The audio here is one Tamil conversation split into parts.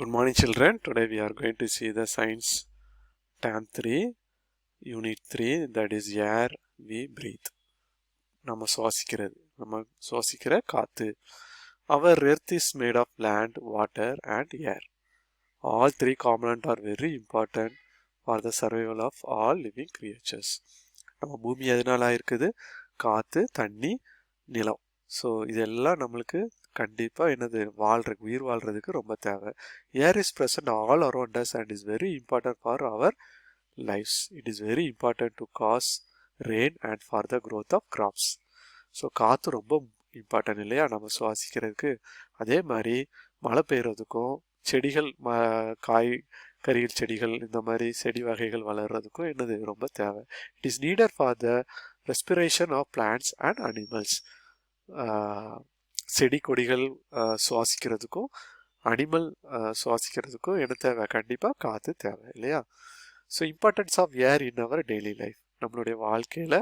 Good morning children. Today we are going to see the science term 3 unit 3 that is air we breathe. நம்ம சுவாசிக்கிறது நம்ம சுவாசிக்கிற காத்து. Our earth is made of land water and air all three component are very important for the survival of all living creatures நம்ம பூமி எதனால் இருக்குது காற்று தண்ணி நிலம். ஸோ இதெல்லாம் நம்மளுக்கு கண்டிப்பாக என்னது வாழ்ற உயிர் வாழ்கிறதுக்கு ரொம்ப தேவை. Air is present all around us and is very important for our lifes it is very important to cause rain and for the growth of crops so காற்று ரொம்ப இம்பார்ட்டன்ட் இல்லையா? நம்ம சுவாசிக்கிறதுக்கு. அதே மாதிரி மழை பெய்கிறதுக்கும் செடிகள் ம காய் கறிகள் செடிகள் இந்த மாதிரி செடி வகைகள் வளர்கிறதுக்கும் என்னது ரொம்ப தேவை. It is needed for the respiration of plants and animals செடி கொடிகள் சுவாசிக்கிறதுக்கும் அனிமல் சுவாசிக்கிறதுக்கும் என்ன தேவை? கண்டிப்பாக காற்று தேவை இல்லையா? So importance of air in our daily life நம்மளுடைய வாழ்க்கையில்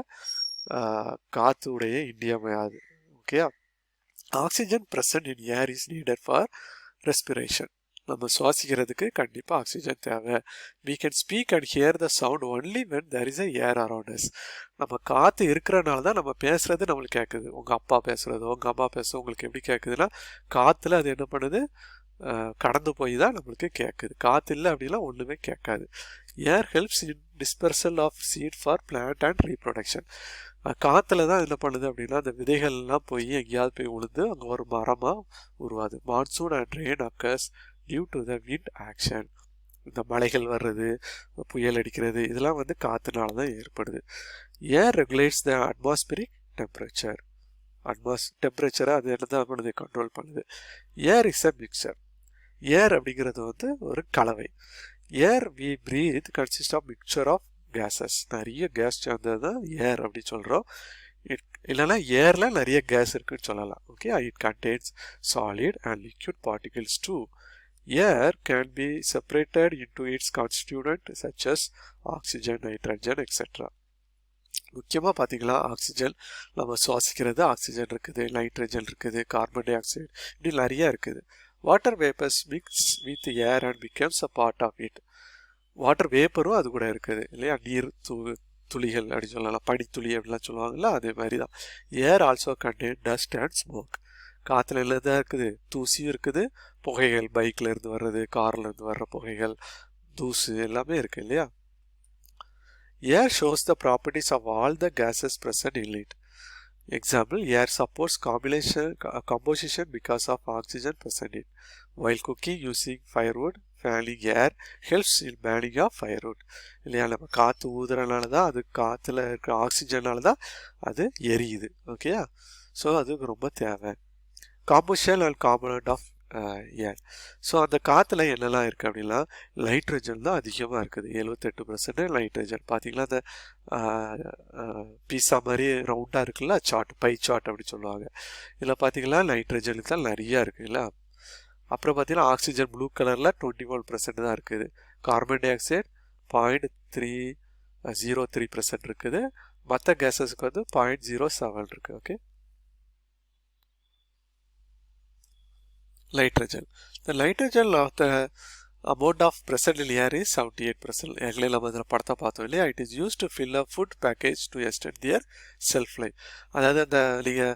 காற்று உடைய இன்றியமையாது ஓகேயா oxygen present in air is needed for respiration நம்ம சுவாசிக்கிறதுக்கு கண்டிப்பாக ஆக்சிஜன் தேவை. We can speak and hear the sound only when there is a air around us நம்ம காற்று இருக்கிறனால தான் நம்ம பேசுகிறது நம்மளுக்கு கேட்குது உங்கள் அப்பா பேசுகிறதோ உங்கள் அம்மா பேசுறது உங்களுக்கு எப்படி கேட்குதுன்னா காற்றுல அது என்ன பண்ணுது? கடந்து போய் தான் நம்மளுக்கு கேட்குது காற்று இல்லை அப்படிலாம் ஒன்றுமே கேட்காது air helps in dispersal of seed for plant and reproduction காற்றுல தான் என்ன பண்ணுது அப்படின்னா அந்த விதைகள்லாம் போய் எங்கேயாவது போய் உளுந்து அங்கே ஒரு மரமாக உருவாது. Monsoon and rain occurs due to the wind action இந்த மலைகள் வர்றது புயல் அடிக்கிறது இதெல்லாம் வந்து காற்றுனால தான் ஏற்படுது. Air regulates the atmospheric temperature atmos டெம்பரேச்சரை அது என்ன தான் பண்ணுது கண்ட்ரோல் பண்ணுது. ஏர் இஸ் அ மிக்சர் ஏர் அப்படிங்கிறது வந்து ஒரு கலவை. Air we breathe consist of mixture of gases நிறைய கேஸ் சேர்ந்தது தான் ஏர் அப்படின்னு சொல்கிறோம் இட் இல்லைன்னா ஏரில் நிறைய கேஸ் இருக்குன்னு சொல்லலாம். Okay it contains solid and liquid particles too air can be separated into its constituent such as oxygen, nitrogen, etc. முக்கியமாக பார்த்தீங்களா ஆக்சிஜன் நம்ம சுவாசிக்கிறது ஆக்சிஜன் இருக்குது நைட்ரஜன் இருக்குது கார்பன் டை ஆக்சைடு இப்படி நிறைய இருக்குது. Water vapours mix with air and becomes a part of it water வேப்பரும் அது கூட இருக்குது இல்லையா? நீர் தூ துளிகள் அப்படின்னு சொல்லலாம் பனித்துளி அப்படிலாம் சொல்லுவாங்கல்ல அதே மாதிரி தான் air also contain dust and smoke காற்றுல தான் இருக்குது? தூசியும் இருக்குது. புகைகள் பைக்கில் இருந்து வர்றது காரில் இருந்து வர்ற புகைகள் தூசு எல்லாமே இருக்கு இல்லையா? Air shows the properties of all the gases present in it example air supports combination composition because of oxygen present in while cooking using firewood fanning air helps in burning of firewood இல்லையா? நம்ம காற்று ஊதுறனால தான் அது காற்றுல இருக்கிற ஆக்சிஜனால தான் அது எரியுது. ஓகேயா ஸோ அதுக்கு ரொம்ப தேவை. Composition and component of air so அந்த காற்றுல என்னெல்லாம் இருக்குது அப்படின்னா நைட்ரஜன் தான் அதிகமாக இருக்குது. எழுபத்தெட்டு பர்சன்ட் நைட்ரஜன். பார்த்தீங்களா அந்த பீஸா மாதிரி ரவுண்டாக இருக்குல்ல சாட் பை சாட் அப்படின்னு சொல்லுவாங்க. இதில் பார்த்தீங்கன்னா நைட்ரஜனுக்கு தான் நிறையா இருக்குதுல்ல அப்புறம் பார்த்தீங்கன்னா ஆக்சிஜன் ப்ளூ கலரில் டுவெண்ட்டி ஒன் பர்சன்ட் தான் இருக்குது. Carbon dioxide point three zero three percent இருக்குது. மற்ற கேஸஸுக்கு வந்து பாயிண்ட் ஜீரோ செவன் இருக்குது okay lighter gel. The lighter gel of the amount of present in air is 78%. ஏற்கனவே நம்ம அதில் படத்தை பார்த்தோம் இல்லையா? It is use to fill a food package to எஸ்டெட் their shelf life அதாவது அந்த நீங்கள்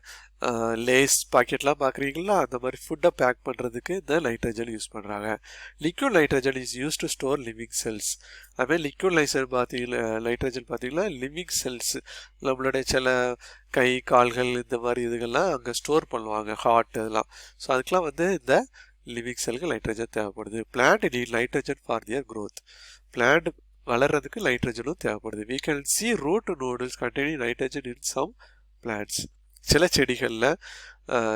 லேஸ் பாக்கெட்லாம் பார்க்குறீங்களா அந்த மாதிரி ஃபுட்டை பேக் பண்ணுறதுக்கு இந்த நைட்ரஜன் யூஸ் பண்ணுறாங்க liquid nitrogen is use to store living cells அதுமாதிரி லிக்யூட் லைசர் பார்த்தீங்கன்னா நைட்ரஜன் பார்த்தீங்கன்னா லிவிங் செல்ஸ் நம்மளுடைய சில கை கால்கள் இந்த மாதிரி இதுகள்லாம் அங்கே ஸ்டோர் பண்ணுவாங்க. ஹார்ட் இதெல்லாம். ஸோ அதுக்கெலாம் வந்து இந்த லிவிங் செல்கள் நைட்ரஜன் தேவைப்படுது. Plant need nitrogen for their growth plant வளர்றதுக்கு நைட்ரஜனும் தேவைப்படுது. We can see root nodules containing nitrogen in some plants சில செடிகளில்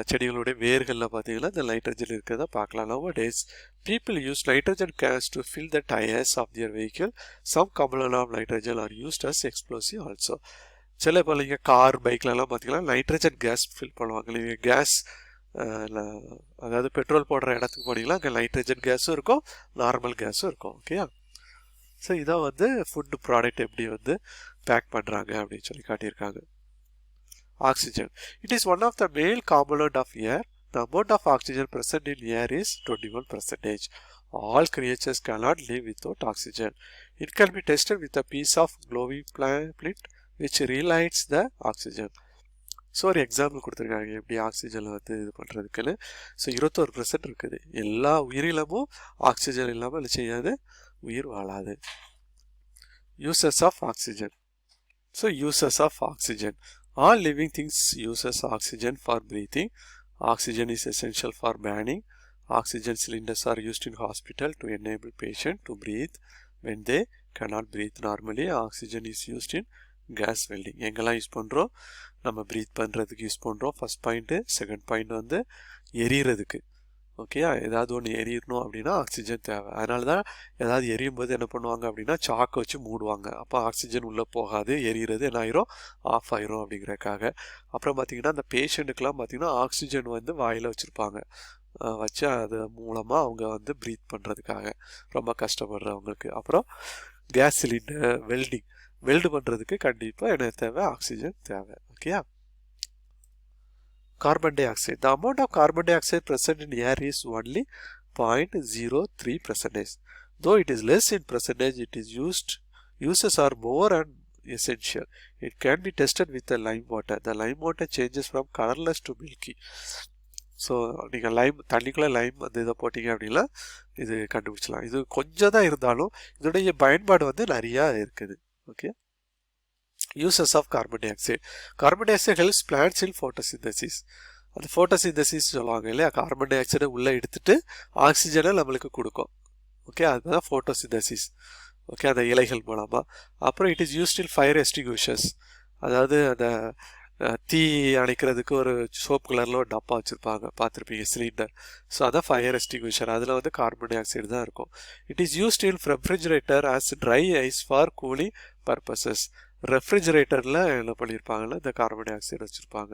செடிகளுடைய வேர்களில் பார்த்தீங்கன்னா இந்த நைட்ரஜன் இருக்கிறத பார்க்கலாம். Nowadays people use nitrogen gas to fill the tyres of their vehicle some compound of nitrogen are used as explosive also சில இப்போ நீங்கள் கார் பைக்லலாம் பார்த்தீங்கன்னா நைட்ரஜன் கேஸ் ஃபில் பண்ணுவாங்க. நீங்கள் கேஸ் அதாவது பெட்ரோல் போடுற இடத்துக்கு போனீங்கன்னா அங்கே நைட்ரஜன் கேஸும் இருக்கும் நார்மல் கேஸும் இருக்கும் ஓகேயா ஸோ இதான் வந்து ஃபுட்டு ப்ராடக்ட் எப்படி வந்து பேக் பண்ணுறாங்க அப்படின்னு சொல்லி காட்டியிருக்காங்க oxygen it is one of the main component of air the amount of oxygen present in air is twenty one percentage all creatures cannot live without oxygen. It can be tested with a piece of glowing plant which relights the oxygen so ஒரு எக்ஸாம்பிள் கொடுத்துருக்காங்க. எப்படி ஆக்சிஜனில் வந்து இது பண்ணுறதுக்குன்னு ஸோ இருபத்தோரு பர்சன்ட் இருக்குது. எல்லா உயிரினமும் ஆக்சிஜன் இல்லாமல் செய்யாது? உயிர் வாழாது. Uses of oxygen so uses of oxygen all living things uses oxygen for breathing oxygen is essential for burning oxygen cylinders are used in hospital to enable patient to breathe when they cannot breathe normally. Oxygen is used in gas welding எங்கெல்லாம் யூஸ் பண்ணுறோம் நம்ம ப்ரீத் பண்ணுறதுக்கு யூஸ் பண்ணுறோம் ஃபஸ்ட் பாயிண்ட்டு செகண்ட் பாயிண்ட் வந்து எரியறதுக்கு. ஓகேயா ஏதாவது ஒன்று எரியணும் அப்படின்னா ஆக்சிஜன் தேவை. அதனால தான் ஏதாவது எரியும் போது என்ன பண்ணுவாங்க அப்படின்னா சாக்கை வச்சு மூடுவாங்க. அப்போ ஆக்சிஜன் உள்ளே போகாது எரியறது என்ன ஆயிரும்? ஆஃப் ஆயிரும் அப்படிங்கிறக்காக அப்புறம் பார்த்தீங்கன்னா அந்த பேஷண்ட்டுக்கெலாம் பார்த்தீங்கன்னா ஆக்சிஜன் வந்து வாயில் வச்சுருப்பாங்க. வச்சு அது மூலமாக அவங்க வந்து ப்ரீத் பண்ணுறதுக்காக ரொம்ப கஷ்டப்படுறவங்களுக்கு. அப்புறம் கேஸ் சிலிண்டர் வெல்டிங் வெல்டு பண்ணுறதுக்கு கண்டிப்பாக என்ன தேவை ஆக்சிஜன் தேவை ஓகேயா carbon dioxide the amount of carbon dioxide present in air is only point zero three percentage though it is less in percentage it is used uses are more and essential it can be tested with the lime water the lime water changes from colourless to milky so நீங்கள் லைம் தண்ணிக்குள்ளே லைம் அந்த இதை போட்டிங்க அப்படின்னா இது கண்டுபிடிச்சலாம் இது கொஞ்சம் தான் இருந்தாலும் இதோடைய பயன்பாடு வந்து நிறையா இருக்குது okay uses of carbon dioxide carbon tie plants in photosynthesis. அந்த ஃபோட்டோசிந்தசிஸ் சொல்லுவாங்க இல்லையா? கார்பன் டை ஆக்சைடை உள்ளே எடுத்துட்டு ஆக்சிஜனை நம்மளுக்கு கொடுக்கும். ஓகே அதுதான் ஃபோட்டோசிந்தசிஸ் ஓகே அந்த இலைகள் மூலமாக அப்புறம் it is used in fire extinguishers அதாவது அந்த தீ அணைக்கிறதுக்கு ஒரு சோப் கலரில் ஒரு டப்பா வச்சுருப்பாங்க. பார்த்துருப்பீங்க சிலிண்டர் ஸோ அதான் ஃபயர் எஸ்டிங்யூஷர் அதில் வந்து கார்பன் டை ஆக்சைடு தான் இருக்கும். It is used in refrigerator as dry ice for cooling purposes ரெஃப்ரிஜரேட்டரில் என்ன பண்ணியிருப்பாங்கன்னா இந்த கார்பன் டை ஆக்சைடு வச்சுருப்பாங்க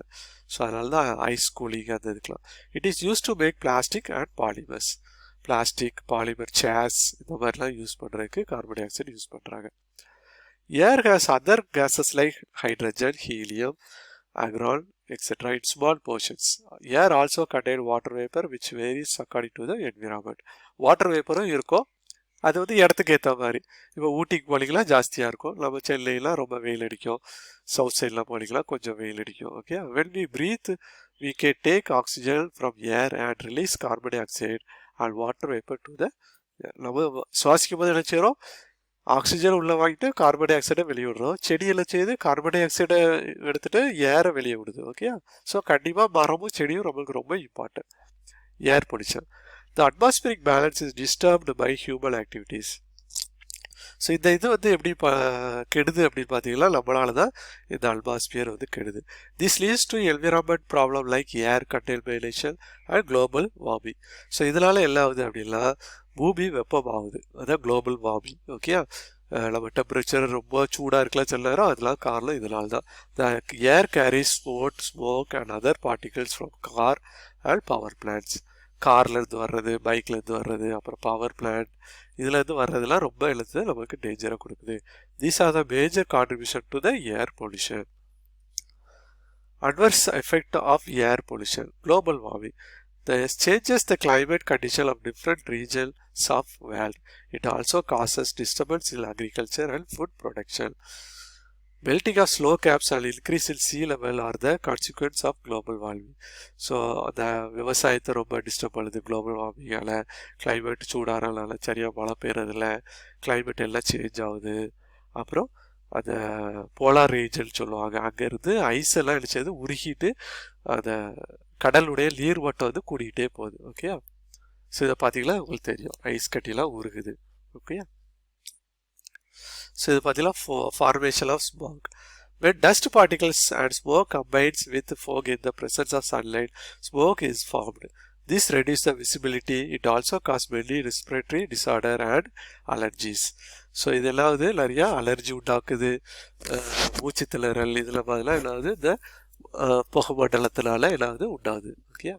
ஸோ அதனால தான் ஐஸ் கூலிங் அந்த இதுக்கெலாம் it is use to make plastic and polymers plastic polymer chairs இந்த மாதிரிலாம் யூஸ் பண்ணுறதுக்கு கார்பன் டை ஆக்சைடு யூஸ் பண்ணுறாங்க air has other gases like hydrogen helium agron, etc. in small portions. Air also contain water vapor which varies according to the environment. Water வேப்பரும் இருக்கும் அது வந்து இடத்துக்கு ஏற்ற மாதிரி. இப்போ ஊட்டிக்கு போனீங்களா ஜாஸ்தியாக இருக்கும். நம்ம சென்னையெலாம் ரொம்ப வெயில் அடிக்கும். சவுத் சைட்லாம் போனீங்களா கொஞ்சம் வெயில் அடிக்கும். Okay when we breathe we K take oxygen from air and release carbon dioxide and water vapour to the நம்ம சுவாசிக்கும் போது என்ன செய்கிறோம் ஆக்சிஜன் உள்ளே வாங்கிட்டு கார்பன் டை ஆக்சைடை வெளியே விடுறோம் செடியில் செய்து கார்பன் டை ஆக்சைடை எடுத்துகிட்டு ஏரை வெளியே விடுது. ஓகே ஸோ கண்டிப்பாக மரமும் செடியும் நம்மளுக்கு ரொம்ப important air pollution the atmospheric balance is disturbed by human activities so இந்த இது வந்து எப்படி பா கெடுது அப்படின்னு பார்த்தீங்கன்னா நம்மளால தான் இந்த அட்மாஸ்பியர் வந்து கெடுது. This leads to environment problem like air contamination and global warming so இதனால் என்ன ஆகுது அப்படின்னா பூமி வெப்பமாகுது. அதான் குளோபல் வார்மிங் ஓகே நம்ம டெம்பரேச்சர் ரொம்ப சூடாக இருக்கலாம் சில நேரம். அதெல்லாம் காரணம் இதனால தான் the air carries smog smoke and other particles from car and power plants கார்லேருந்து வர்றது பைக்லேருந்து வர்றது அப்புறம் பவர் பிளான்ட் இதுலேருந்து வர்றதுலாம் ரொம்ப எழுத்து நமக்கு டேஞ்சராக கொடுக்குது these are the major contribution to the air pollution adverse effect of air pollution global warming this changes the climate condition of different regions of world it also causes disturbance in agriculture and food production melting of caps caps and increase in sea level are the consequence of global warming. So அந்த விவசாயத்தை ரொம்ப டிஸ்டர்ப் பண்ணுது குளோபல் வார்மிங்கால் கிளைமேட் சூடாகிறனால சரியாக மழை பெய்யறதில்ல. கிளைமேட் எல்லாம் சேஞ்ச் ஆகுது. அப்புறம் அந்த போலார் ரீஜன் சொல்லுவாங்க. அங்கேருந்து ஐஸ் எல்லாம் என்ன உருகிட்டு அந்த கடலுடைய நீர் மட்டம் வந்து கூடிக்கிட்டே போகுது. ஓகேயா ஸோ இதை பார்த்தீங்களா? உங்களுக்கு தெரியும். ஐஸ் கட்டிலாம் உருகுது. ஓகேயா ஸோ இது பார்த்தீங்கன்னா formation of smoke When dust particles and smoke combines with fog in the presence of sunlight, smoke is formed. This reduces the visibility. It also causes many respiratory disorder and allergies. So இதெல்லாம் வந்து நிறையா அலர்ஜி உண்டாக்குது மூச்சு திணறல் இதில் பார்த்தீங்கன்னா என்னாவது இந்த புகை மண்டலத்தினால என்னாவது உண்டாகுது okay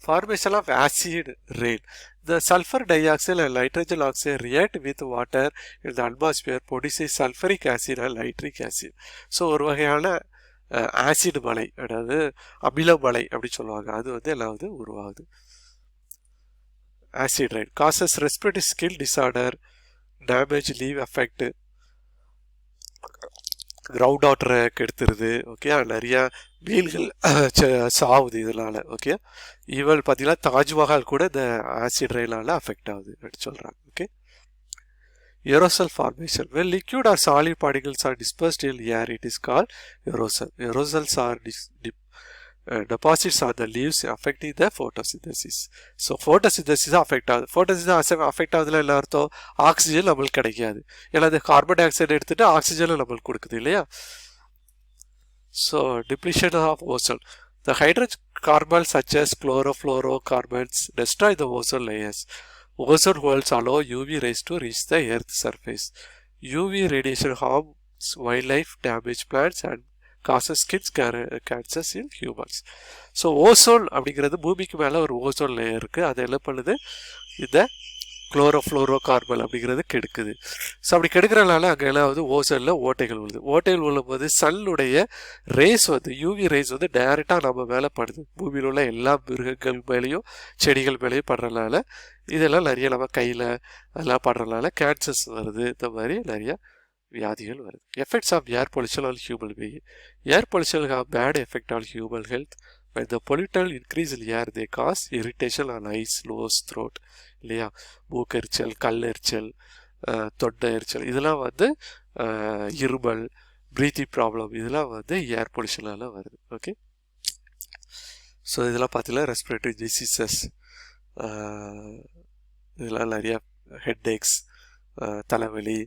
formation of acid rain. The sulfur dioxide and nitrogen oxide react with water in the atmosphere produces sulfuric acid and nitric acid. So ஒரு வகையான ஆசிட் மலை அதாவது அமில மலை அப்படி சொல்லுவாங்க அது வந்து எல்லாம் வந்து உருவாகுது acid rain causes respiratory skin disorder damage leave effect ground வாட்டரை கெடுத்துருது ஓகே நிறையா மீன்கள் சாகுது இதனால் ஓகே ஈவன் பார்த்தீங்கன்னா தாஜ்மஹால் கூட இந்த ஆசிட் ரெயினால் அஃபெக்ட் ஆகுது அப்படின்னு சொல்கிறாங்க okay aerosol formation well liquid or solid particles are dispersed in air it is call aerosol aerosols are டிஸ் டிப் uh, deposits on the leaves affecting the photosynthesis so photosynthesis affect ஆகுது photosynthesis அஃபெக்ட் ஆகுதுல எல்லா அர்த்தம் ஆக்சிஜன் நம்மளுக்கு கிடைக்காது ஏன்னா அது கார்பன் டை ஆக்சைடு எடுத்துட்டு ஆக்சிஜனை நம்மளுக்கு கொடுக்குது இல்லையா so depletion of ozone The hydrocarbons such as chlorofluorocarbons destroy the ozone layers. Ozone holes allow UV rays to reach the Earth's surface. UV radiation harms wildlife, damage plants, and causes kids cancers in humans so ozone அப்படிங்கிறது பூமிக்கு மேலே ஒரு ஓசோன் லேயர் இருக்குது அதை என்ன பண்ணுது? இந்த குளோரோஃப்ளோரோ கார்பன் அப்படிங்கிறது கெடுக்குது. ஸோ அப்படி கெடுக்கிறனால அங்கே எல்லாம் வந்து ஓசோனில் ஓட்டைகள் விழுது. ஓட்டைகள் விழும்போது சன்னுடைய ரேஸ் வந்து யூவி ரேஸ் வந்து டைரெக்டாக நம்ம மேலே படுது. பூமியில் உள்ள எல்லா மிருகங்கள் மேலேயும் செடிகள் மேலேயும் படுறதுனால இதெல்லாம் நிறைய நம்ம கையில் அதெல்லாம் படுறதுனால கேன்சர்ஸ் வருது. இந்த மாதிரி நிறையா வியாதிகள் வருது. Effects of air pollution on human being air pollution have bad effect on human health when the pollutant increase in air they cause irritation on eyes nose throat இல்லையா? மூக்கெரிச்சல் கல்லெரிச்சல் எரிச்சல் தொண்டை எரிச்சல் இதெல்லாம் வந்து இருமல் ப்ரீத்திங் ப்ராப்ளம் இதெல்லாம் வந்து ஏர் பொல்யூஷனால வருது. ஓகே ஸோ இதெல்லாம் பார்த்தீங்கன்னா ரெஸ்பிரேட்டரி டிசீசஸ் இதெல்லாம் நிறையா ஹெட் ஏக்ஸ் தலைவலி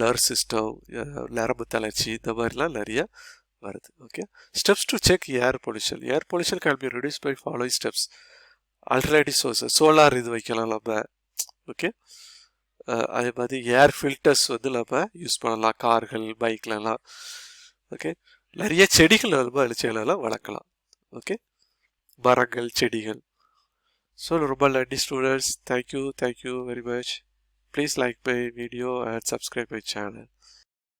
நர்வ் சிஸ்டம் நரம்பு தளர்ச்சி இந்த மாதிரிலாம் நிறைய வருது. Okay steps to check air pollution air pollution can be reduce by following steps alternative sources solar இது வைக்கலாம் நம்ம. ஓகே அதே மாதிரி ஏர் ஃபில்டர்ஸ் வந்து நம்ம யூஸ் பண்ணலாம். கார்கள் பைக்லலாம் ஓகே நிறைய செடிகள் நம்ம அழிச்சலாம் வளர்க்கலாம். ஓகே மரங்கள் செடிகள். ஸோ ரொம்ப நன்றி students thank you thank you very much Please like my video and subscribe my channel.